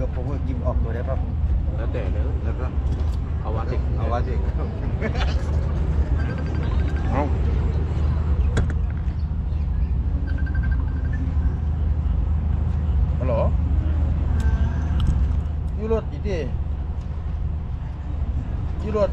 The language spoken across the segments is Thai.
ยกผมก็ยิมออกตัวได้ป่ะแล้วแต่เลยแล้วก็เอาวัดสิเอาว่าสิเอาฮัลโหลอยูรถอีกทีอยูรถ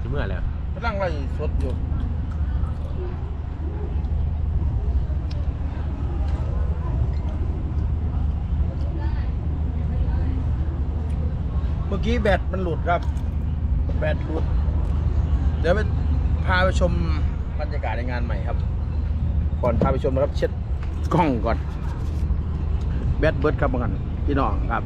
จะเมื่อแล้ว กำลังไล่สดอยู่เมื่ อกี้แบตมันหลุดครับ แบตหลุด เดี๋ยวไปพาไปชมบรรยากาศในงานใหม่ครับ ก่อนพาไปชมนะครับ เช็ดกล้องก่อน แบตเบิร์ดครับบางกันพี่น้องครับ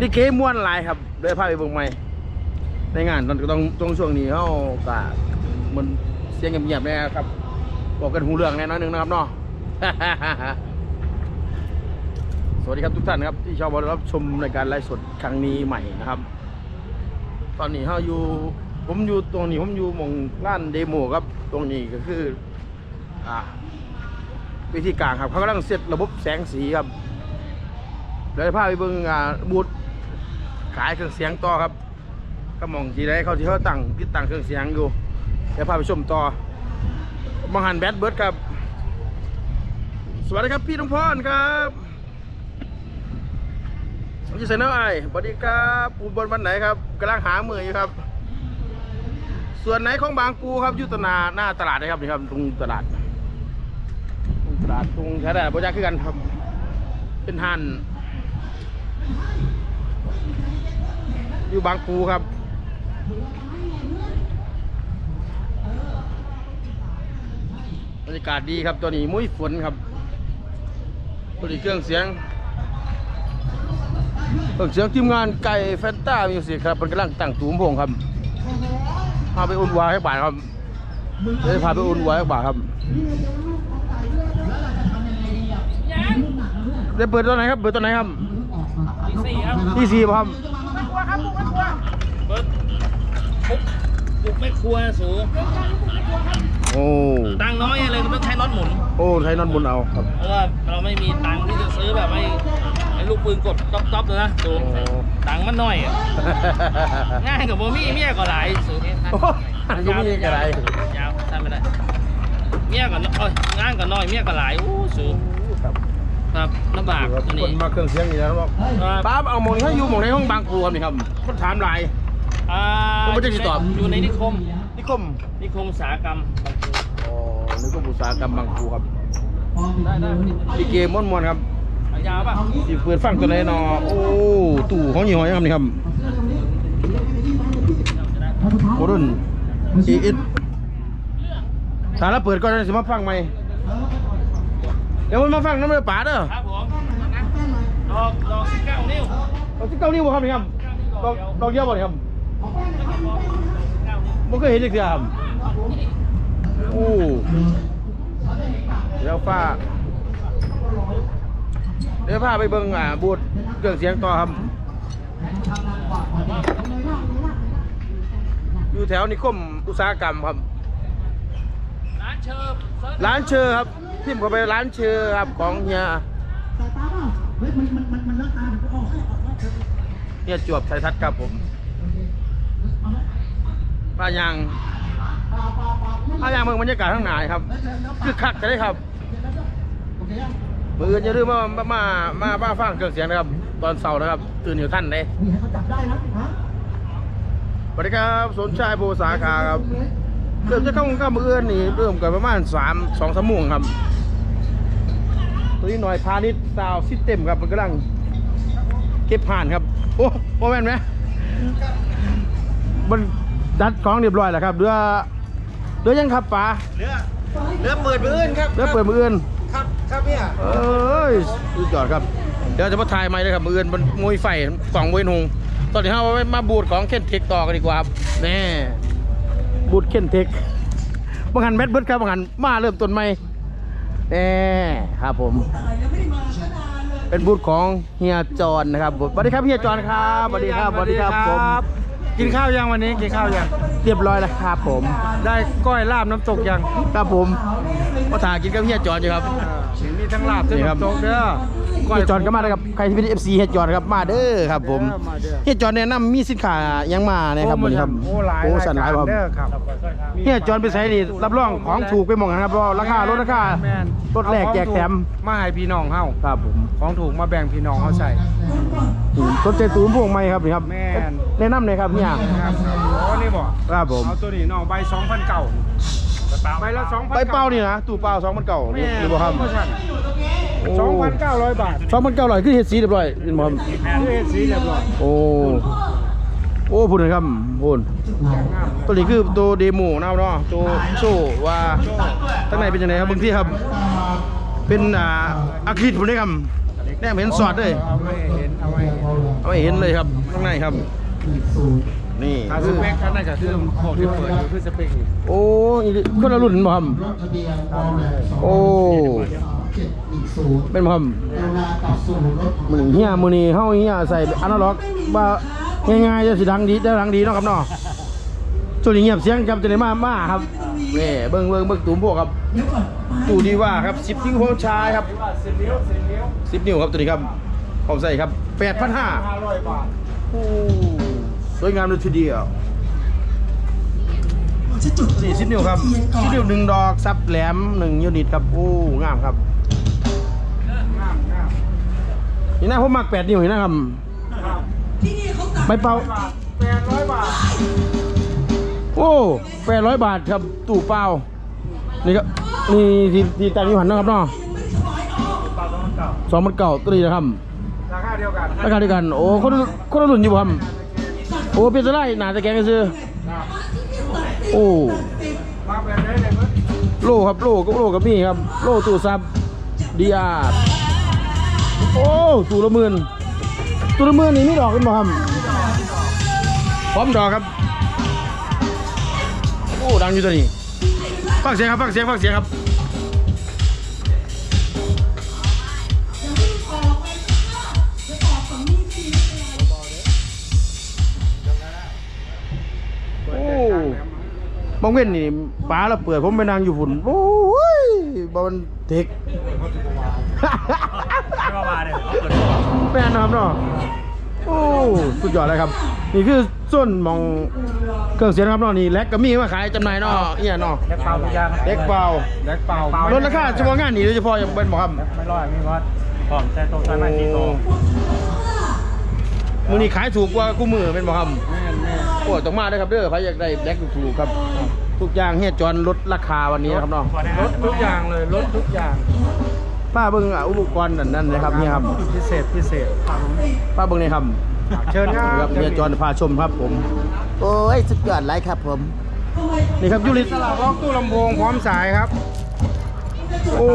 นี่เกม้วนลายครับเดี๋ยวพาไปเบิ่งใหม่ ในงานตอนต้องต้องช่วงนี้เขาก็มันเสียงเงียบๆแน่ครับบอกกันหูเรื่องแน่น้อยหนึงนะครับเนาะ สวัสดีครับทุกท่านครับที่ชอบรับชมในการไลฟ์สดครั้งนี้ใหม่นะครับ ตอนนี้เขาอยู่ผมอยู่ตรงนี้ผมอยู่มองร้านเดโมครับ ตรงนี้ก็คืออ่าวิธีการครับเขากำลังเซตระบบแสงสีครับเดี๋ยวจะพาไปเบิ่งอ่าบูธขายเครื่องเสียงต่อครับก็มองทีไรเขาที่เขาตั้งติดตั้งเครื่องเสียงอยู่เดี๋ยวพาไปชมต่อมังหันแบดเบิร์ดครับ สวัสดีครับพี่น้องพรครับ ผมจะเสนอไอ้สวัสดีครับปูบนวันไหนครับกำลังหามืออยู่ครับ ส่วนไหนของบางปูครับยุตนาหน้าตลาดนะครับนี่ครับตรงตลาดตรงตลาดตรงแถวๆบริจาคคือกันครับ เป็นหันอยู่บางปูครับบรรยากาศดีครับตัวนี้มุ้ยฝนครับตัวนี้เครื่องเสียง เครื่องเสียงทีมงานไก่แฟนต้ามิวสิกครับมันกำลังตั้งตูมพงครับพาไปอุ่นวายให้บ่ายครับเดี๋ยวพาไปอุ่นวายให้บ่ายครับเดี๋ยวเปิดตัวไหนครับเปิดตัวไหนครับที่สี่ครับที่สี่ป่ะครับเบิร์ดปุ๊บปุ๊บไม่ครัวสูโอ้ตังค์น้อยเลยก็ต้องใช้น็อตหมุน โอ้ ใช้นอนบนเอาครับ เพราะว่าเราไม่มีตังค์ที่จะซื้อแบบไอ้ไอ้ ลูกปืนกดต๊อบๆเลยนะสูโอ้ตังค์มันน้อยอะง่ายกับโมมี่เมียก็หลายสูโอ้อันก็มีอะไรยาวทำไม่ได้เมียก็น้อยงานก็น้อยเมียก็หลายอู้สูครับครับลำบากครับตัวคนี้นมาเครื่องเสียงนี่นะบอกครับป้าเอาหมองให้อยู่หมองในห้องบางครัวนี่ครับมันถามหลายอ่าผมไม่ได้ติดต่ออยู่ในนิคม นิคม นิคมอุตสาหกรรมอ๋อนิคมอุตสาหกรรมบางครูครับได้ได้ดีเกมม่วนๆครับเอา ยาวป่ะสิเปิดฟังตัวไหนเนาะโอ้ตู่ของยี่ห้อยังครับนี่ครับโมรุ่นเอเอสสารเปิดก่อนจะสิมาฟังไหมเดี๋ยวมันมาฟังน้ำมันป่าเด้อครับผมดอกดอกสิบเก้านิ้วดอกที่เก้านิ้วบ่ครับนี่ครับดอกดอกเดียวบ่นี่ครับบ่เคยเห็นจักเทื่อครับโอ้เดี๋ยวฟ้า เดี๋ยวพาไปเบิ่งอ่าบูธเครื่องเสียงต่อครับ อยู่แถวนิคมอุตสาหกรรมครับ ร้านเชิญร้านเชอครับพิมพ์เข้าไปร้านเชอครับของเฮียเฮียจวบชัยทัศน์ครับผมป้ายางป้ายางเมืองบรรยากาศข้างหน้าครับคือคักจะได้ครับ มืออย่าลืมมามามามามาฟังเครื่องเสียงนะครับ ตอนเสาร์นะครับ ตื่นอยู่ท่านเลยสวัสดีครับสนชายโบสาขาครับเริ่มจะเข้าข้ามมืออื่นนี่เริ่มกันประมาณสามสองสามโมงครับ ตัวนี้หน่อยพาณิชย์ซาวซิสเต็มครับมันกำลังเก็บผ่านครับ โอ้โมแมนไหมมันดัดของเรียบร้อยแล้วครับเรือเรือยังครับป๋าเรือเรือเปิดมืออื่นครับเรือเปิดมืออื่น ครับครับเนี่ย เอ้ยสุดยอดครับ เดี๋ยวจะมาถ่ายใหม่เลยครับมืออื่นมันมวยไฟกล่องมวยหงตอนนี้เรามาบูดของเคนเทคต่อกันดีกว่าครับแน่บูดเคนเทคบางหันแมทเบิร์ดครับบางหันมาเริ่มต้นใหม่แน่ครับผม เป็นบูธของเฮียจอนนะครับสวัสดีครับเฮียจอนครับสวัสดีครับสวัสดีครับผมกินข้าวยังวันนี้กินข้าวยังเรียบร้อยแล้วครับผม ได้ก้อยลาบน้ำตกยังครับผมก็ถ่ายกินกับเฮียจอนอยู่ครับ มีมีทั้งลาบทั้งนี่ครับ น้ำตกเด้อเฮียจอนก็มาเลยครับใครที่เป็น FC เฮียจอนครับมาเด้อครับผมเด้อมาเด้อเฮียจอนแนะนำมีสินค้ายังมานะครับวันนี้ครับโอ้หลายโอ้สันหลายครับเด้อครับเฮียจอนไปใส่นี่รับรองของถูกไปหมดนะครับเพราะราคาลดราคาแม่นลดแลกแจกแถมมาให้พี่น้องเฮาครับผมของถูกมาแบ่งพี่น้องเฮาใส่อืมสนใจตูนพวงใหม่ครับนี่ครับแม่น แนะนำเลยครับเฮียครับโอ้นี่บ่ครับผมเอาตัวนี้น้องใบ2,000เก่า ใบละ2,000ใบเป้านี่นะตู้เป้าสองพันเก่าแม่หรือเปล่าครับโปรโมชั่น2,900บาทสองพันเก้าร้อยคือเฮ็ดสีเรียบร้อยเป็นบ่ครับคือเฮ็ดสีเรียบร้อยโอ้โอ้พูดเลยครับพูดอย่างงามตัวนี้คือตัวเดโมนะครับเนาะตัวโชว์ว่าข้างในเป็นยังไงครับบางที่ครับ เป็นอ่าอะคริลิกผมได้ครับแน่เห็นสอดเลยเอาไม่เห็นเอาไม่เห็นเอาไม่เห็นเลยครับข้างในครับ นี่ ถ้าสเปคข้างในก็คือพวกที่เปิดอยู่คือสเปคนี่โอ้อีกคนละรุ่นบ่ครับโอ้เป็นบ่ครับมือนี้เฮียมือนี้เฮาเฮียใส่อนาล็อกว่าง่ายๆจะสิดังดีได้ดังดีเนาะครับเนาะส่วนนี้เงียบเสียงจำจะได้มามาครับนี่เบิ่งเบิ่งเบิ่งตูมพวกครับตูดีว่าครับ10นิ้วโฮชายครับสิบนิ้วสิบนิ้ว10นิ้วครับตัวนี้ครับผมใส่ครับ8,500ห้าร้อยบาท สวยงามเลยทีเดียวสี่สิบนิ้วครับสิบนิ้วหนึ่งดอกซับแหลมหนึ่งยูนิตครับโอ้งามครับงามงามนี่นะผมมักแปดนิ้วเห็นนะครับครับใบเป่าบาทแปดร้อยบาทโอ้แปดร้อยบาทครับตู้เปล่านี่ครับนี่ที่ที่ตั้งอยู่หันนะครับเนาะบาทต้องเก่าสองพันเก่าตัวนี้นะครับราคาเดียวกันราคาเดียวกันโอ้คนละคนละรุ่นอยู่บ่ครับ โอ้เป็นสไลด์หนาตะแกรงซื้อครับโอ้มาแบบได้เลยมั้ยโลครับโลก็โลกับมีครับ โลตู้ซับดีอาร์โอ้ตู้ละหมื่นตู้ละหมื่นนี่มีดอกเป็นบ่ครับพร้อมดอกครับ โอ้ดังอยู่ตัวนี้ฟังเสียงครับฟังเสียงฟังเสียงครับ บางเว้นนี่ป้าเราเปิดผมไปนั่งอยู่ฝุ่นโอ้ยบอลเทคไม่ว่ามาเนี่ยเอาเปิดแม่นนะครับเนาะโอ้สุดยอดเลยครับ นี่คือส้นหมองเครื่องเสียงนะครับเนาะนี่แล็กก็มีมาขายจำหน่ายเนาะเนี่ยเนาะแค่เปล่าทุกอย่างเล็กเปล่าแล็กเป่าลดราคาเฉพาะงานนี้โดยเฉพาะอย่างเป็นบอกครับไม่ร้อยไม่วัดพร้อมใช้โต๊ะใช้ไม้ตีโต๊ะมือนี้ขายถูกกว่ากู้มือเป็นบอกครับแม่นแม่นโอ้ยต้องมาด้วยครับเด้อใครอยากได้แบล็กถูกๆครับ ทุกอย่างเฮียจอนลดราคาวันนี้นะครับเนาะพอได้ลดทุกอย่างเลยลดทุกอย่างป้าเบิ้งอะอุปกรณ์นั่นนั่นนะครับเนี่ยครับพิเศษพิเศษป้าเบิ้งนี่ครับเชิญครับนี่ครับเฮียจอนพาชมครับผม โอ้ยสุดยอดไรครับผมนี่ครับยูริสลับล็อกตู้ลำโพงพร้อมสายครับ โอ้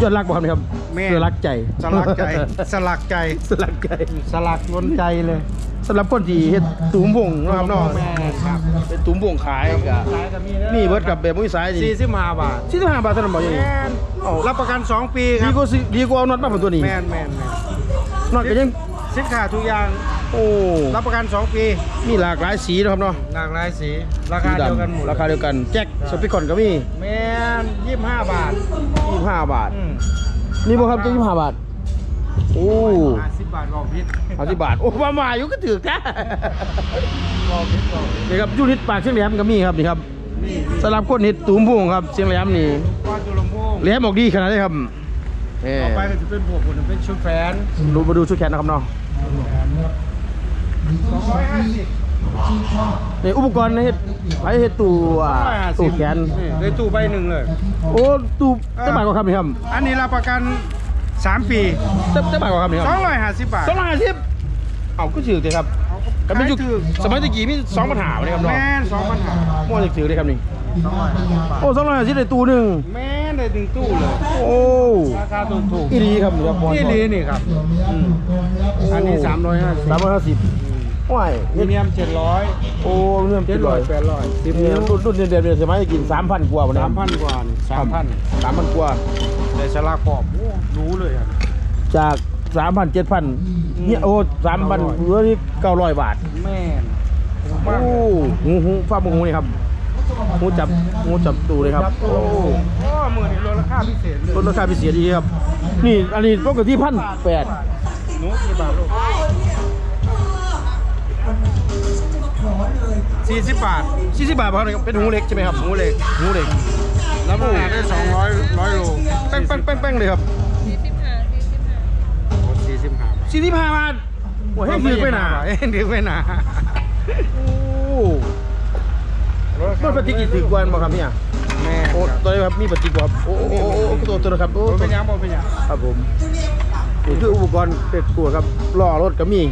ยอดรักบ่ครับนี่ครับแม่เพื่อรักใจ สลักใจ สลักใจ สลักใจ สลักล้นใจเลย สำหรับคนที่เฮ็ดตุ้มบ่งเนาะครับเนาะแม่ครับเป็นตุ้มบ่งขายก็สายก็มีนะมีเบิดกับแบบมุ้ยสายนี่สี่สิบห้าบาทสี่สิบห้าบาทเท่านั้นบ่ยังแม่นรับประกันสองปีคดีรับกว่าสิดีกว่าเอาน็อตมาผมตัวนี้แม่นแม่นแม่นน็อตก็ยังสินค้าทุกอย่างโอ้รับประกันสองปีมีหลากหลายสีนะครับเนาะหลากหลายสีราคาเดียวกันหมดราคาเดียวกันแจ็คสปิคอนก็มีแม่นยี่สิบห้าบาท25 บาท อืมนี่บ่ครับจะ25บาท โอ้ห้าสิบบาทบอกพิษ50บาท โอ้ประมาณอยู่ก็ถือแท้บอกพิษบอกนี่ครับยูนิตปากเชียงแหลมก็มีครับนี่ครับสำหรับคนเฮ็ดตุ้มบ่งครับเชียงแหลมนี่ว่าจุลำโพงแหลมออกดีขนาดนี้ครับเอ่ต่อไปก็จะเป็นพวกคุณเป็นชุดแฟนดูมาดูชุดแขนนะครับเนาะสองร้อยห้าสิบนี่อุปกรณ์เฮ็ดไผเฮ็ดตู้อ่าตู้แขนได้ตู้ใบหนึ่งเลย โอ้ตู้จะบาทกว่าครับนี่ครับ อันนี้รับประกัน สามปีจะจะบาทกว่าครับนี่คสรัอบงร้อยห้าสิบบาทสองร้อยห้าสิบเอาก็ถือเลยครับกันเป็นยุคถือสมัยตะกี้มีสองปัญหาเลยครับเนาะแม่นสองปัญหามั่วจะถือเลยครับนี่สองร้อยห้าสิบบาทโอ้สองร้อยห้าสิบในตู้หนึ่งแม่นได้ถึงตู้เลยโอ้ราคาถูกถูกอีดีครับนี่ครับที่ลีนี่ครับอืมอันนี้สามร้อยห้าสิบสามร้อยห้าสิบว้ายพรีเมียมเจ็ดร้อยโอ้เริ่มเจ็เจ็ดดร้ร้ออยยแปดร้อยสิบนี่นิ้วรุ่นรุ่นเดือนเดือนสมัยกินสามพันกว่าวันนี้สามพันกว่าสามพัน สามพันกว่า แต่สลากปอบโอ้รู้เลยครับ จากสามพันเจ็ดพันเนี่ยโอ้สามพันเหลือนี่เก้าร้อยบาท แม่นถูกโอ้มากเลยหูหูฟ้าบุงหูนี่ครับหมูจับหมูจับตูเลยครับ โอ้โอ้หมื่นนี่ลดราคาพิเศษเลยลดราคาพิเศษดีครับ นี่อันนี้ปกติพันแปดหนูกี่บาทลูกสี่สิบบาทสี่สิบบาทครับเป็นหูเล็กใช่ไหมครับหูเล็กหูเล็ก แล้วมันได้สองร้อยร้อยโลแป้งแป้งแป้งแป้งเลยครับสี่สิบห้าบาทสี่สิบห้าบาทโอ้ยให้ถือไปหนาเอ้ยถือไปหนาโอ้รถปฏิกิริถือกวนบ่ครับเนี่ยแม่โอ้ครับตัวนี้ครับมีปฏิกิริครับโอ้โอ้โอ้โอ้ตัวตัวนะครับโอ้บ่เป็นหยังบ่เป็นหยังครับผมนี่คืออุปกรณ์เป็ดตัวครับล้อรถก็มี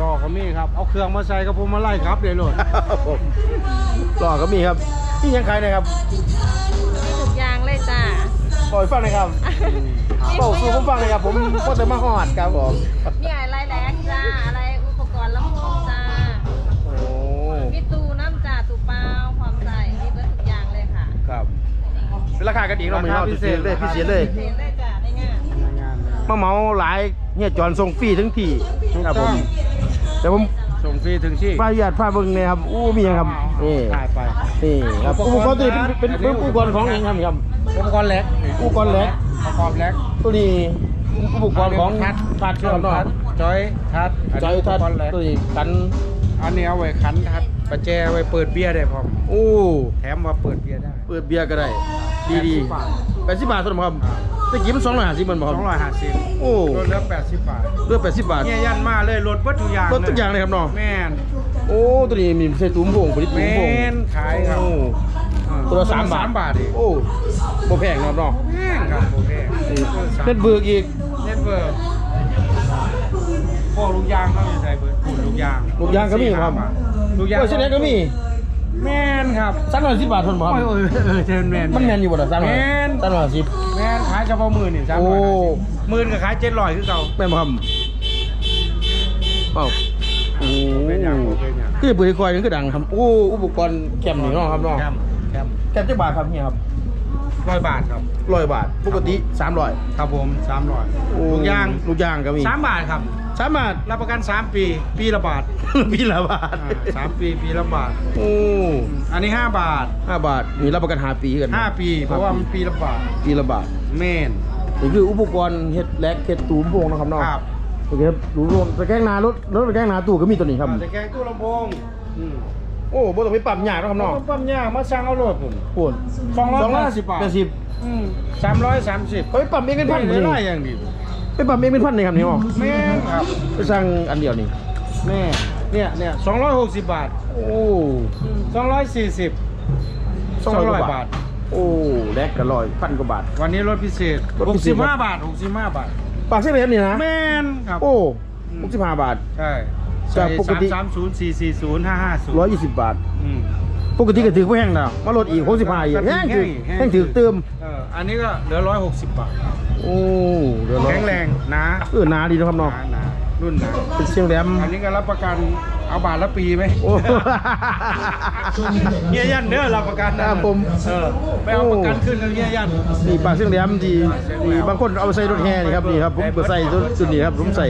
รอเขามีครับเอาเครื่องมาใส่กับผมมาไล่ครับเดี๋ยวโหลดครับผมล้อก็มีครับนี่ยังขายนะครับ ปล่อยฟังหนะครับเป่าสู่ผมฟังหนะครับผมก็แต่มาหอดครับผมมีอะไรแรงจ้าอะไรอุปกรณ์ลำโพงจ้าโอ้มีตู้น้ำจ้าตู้เปล่าพร้อมใส่มีเบิร์ทุกอย่างเลยค่ะครับเป็นราคากันอีกเราไม่เอาพิเศษเลยพิเศษเลยเทนเลยจ้าในงานงานเลยมาเหมาหลายเนี่ยจอนส่งฟรีทั้งที่ครับผมแต่ผมส่งฟรีถึงที่ป้าหยาดผ้าเบิ่งเนี่ยครับอู้มีหยังครับนี่ถ่ายไปนี่ครับอุปกรณ์ตัวนี้เป็นเป็นเป็นอุปกรณ์ของเองครับครับ อุปกรณ์เล็กอุปกรณ์เล็กประกอบเล็กตัวนี้อุปกรณ์ของทัดทัดเครื่คอรับงเนาะทัดจอยทัดนจอยนี้ทัดปกรณ์เล็กตัวนี้กันอันนี้เอาไว้ขันทัดประแจไว้เปิดเบียร์ได้พร้อมโอ้แถมว่าเปิดเบียร์ได้ เปิดเบียร์ก็ได้ ดีดี80บาทแปดสิบบาทสมครับตะกี้มันสองร้อยห้าสิบมันบ่สคอรับงร้อยห้าสิบโอ้รถเหลือแปดสิบบาทเลือกแปดสิบบาทเนี่ยยันมาเลยรถวัตถุกอย่างรถทุกอย่างเลยครับเนาะแม่นโอ้ตัวนี้มีใส่ตุ้มโป่งผลิตตุ้มแม่โป่งนขายครับโอ้อ่ ตัวละสามบาทสามบาทเองโอ้บ่แพงเนาะเนาะแพงครับโอเคเป็นเบิกอีกเน็ตเวิร์กพวกลูกยางเขาจะใส่เบิร์ดปูนลูกยางลูกยางก็มีครับลูกยางโอ้ยเช่นนี้ก็มีแม่นครับ สามร้อยสิบบาททนบ่ครับโอ้ยโอ้ยเออเทนแมน มันแมนอยู่บ่ล่ะสามร้อยแม่น สามร้อยสิบ แม่นขายเฉพาะหมื่นนี่สามโอ้ ร้อยหมื่นก็ขายเจ็ดร้อยคือเก่า แม่นบ่ครับเอ้าโอ้เป็นอย่างบ่เป็นอย่าง คือปืนคอยนี่คือดังครับ โอ้ อุปกรณ์แคมนี่เนาะครับเนาะแคม แคมแคมจักบาทครับเฮียครับร้อยบาทครับร้อยบาท ปกติสามร้อยครับผมสามร้อยลูกยางลูกยางก็มีสามบาทครับสามบาทรับประกันสามปี ปีละบาท ปีละบาทอ่าสามปีปีละบาทโอ้อันนี้ห้าบาทห้าบาทมีรับประกันห้าปีกันห้าปี เพราะว่ามันปีละบาทปีละบาทแม่นนี่คืออุปกรณ์เฮ็ดแลกเฮ็ดตูมโพงนะครับเนาะครับโอเคครับตูมโพงตะแกรงหนารถรถตะแกรงหนาตู้ก็มีตัวนี้ครับแต่แกงตู้ลำโพงอืม โอ้บ่ต้องไปปรับยากเนาะครับเนาะปั๊มยากมาสั่งเอาโหลดผมพูดสองร้อยห้าสิบบาท แปดสิบสามร้อยสามสิบเฮ้ยปรับเองเป็นพันไม่เลยได้อย่างดีไปปรับเองเป็นพันเลยครับนี่หมอแม่นครับไปสั่งอันเดียวนี่แม่เนี่ยเนี่ยสองร้อยหกสิบบาทโอ้สองร้อยสี่สิบสองร้อย200บาบาททโอ้แลกกันร้อยพันกว่าบาท วันนี้ลดพิเศษลดหพิกเศสิษ บห้าบาทหกสิบห้าบาท ปากเส้นแบบนี้นะ แม่นครับ โอ้อืม หกสิบห้าบาท ใช่ จากปกติ สามศูนย์สี่สี่ศูนย์ห้าห้าศูนย์ร้อยยี่สิบบาท อืมปกติก็ถือว่าแห้งแล้วมาลดอีกหกสิบห้าอีกแห้งถือแห้งถือเติม เอออันนี้ก็เหลือร้อยหกสิบบาท โอ้เดี๋ยวเราแข็งแรงหนะเออหนาดีนะครับหเนาะนาหนารุ่นหนาเป็นเชียงแหลมอันนี้ก็รับประกันเอาบาทละปีไหมโอ้เฮียยันเด้อรับประกันนะครับผม เออไปเอาประกันขึ้นกับเฮียยันนี่ปากเชียงแหลมที่ที่บางคนเอาไปใส่รถแห่นี่ครับนี่ครับผมก็ใส่ตัวตัวนี้ครับผมใส่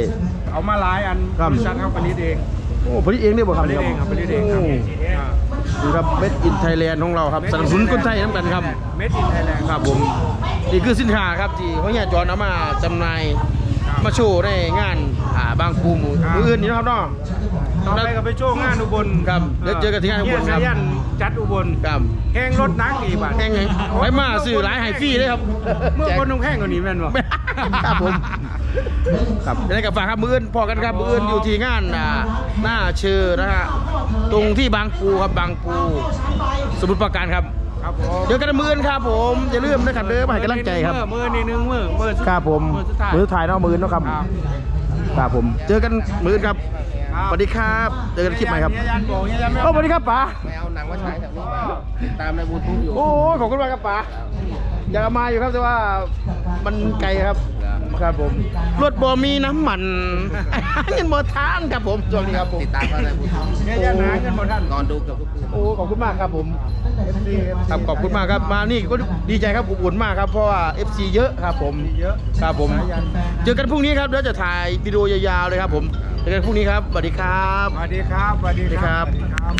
เอามาหลายอันครับ บริษัทเขาผลิตเองโอ้ผลิตเองได้บ่คผรับลิตเองครับผลิตเองครับโอ่า นี่ครับเม็ดอินไทยแลนด์ของเราครับสนับสนุนคนไทยน้ำกันครับ เมดอินไทยแลนด์ครับผมนี่คือสินค้าครับที่เขาเนี่ยจอนเอามาจำหน่ายมาโชว์ในงานอ่าบางปูหมูมืออื่นนี่นะครับเนาะ ต่อไปก็ไปโชว์งานอุบลครับเดี๋ยวเจอกันที่งานอุบลครับเฮียยันจัดอุบลครับแข่งรถนักอีกบาทแห้งไงไว้มาซื้อหลายไฮฟรี่เลยครับ เมื่อแจกคนนุ่งแข่งกว่านี้แม่นบ่ครับผมครับยังไงกับฝากครับมืออื่นพอกันครับมืออื่นอยู่ที่งานอ่าหน้าเชื่อนะฮะตรงที่บางปูครับบางปู สมุทรปราการครับครับผมเจอกันมืออื่นครับผมอย่าลืมนะครับเด้อมาให้กำลังใจครับมือนี่หนึงมือมือครับผมมือสุดท้ายมือถ่ายเนาะมือเนาะครับครับครับผมเจอกันมืออื่นครับครับ สวัสดีครับเจอกันคลิปใหม่ครับเฮียยันบอกเฮียยันไม่โอ้สวัสดีครับป๋าไม่เอาหนังมาฉายแถวนี้ตามในบูทูบอยู่โอ้ยขอบคุณมากครับป๋าอยากเอามาอยู่ครับแต่ว่ามันไกลครับครับผมรถบ่มีน้ำมันเงินบ่ทานครับผมช่วงนี้ครับผมติดตามมาในบูทูบเฮียยันหาเงินหมดท่านนอนดูเกือบทุกคืนโอ้ขอบคุณมากครับผมครับขอบคุณมากครับมานี่ก็ดีใจครับอบอุ่นมากครับเพราะว่า FC เยอะครับผมเยอะครับผม เจอกันพรุ่งนี้ครับเดี๋ยวจะถ่ายวิดีโอยาวๆเลยครับผมเจอกันพรุ่งนี้ครับสวัสดีครับ สวัสดีครับ สวัสดีสวัสดีครับสวัสดีครับ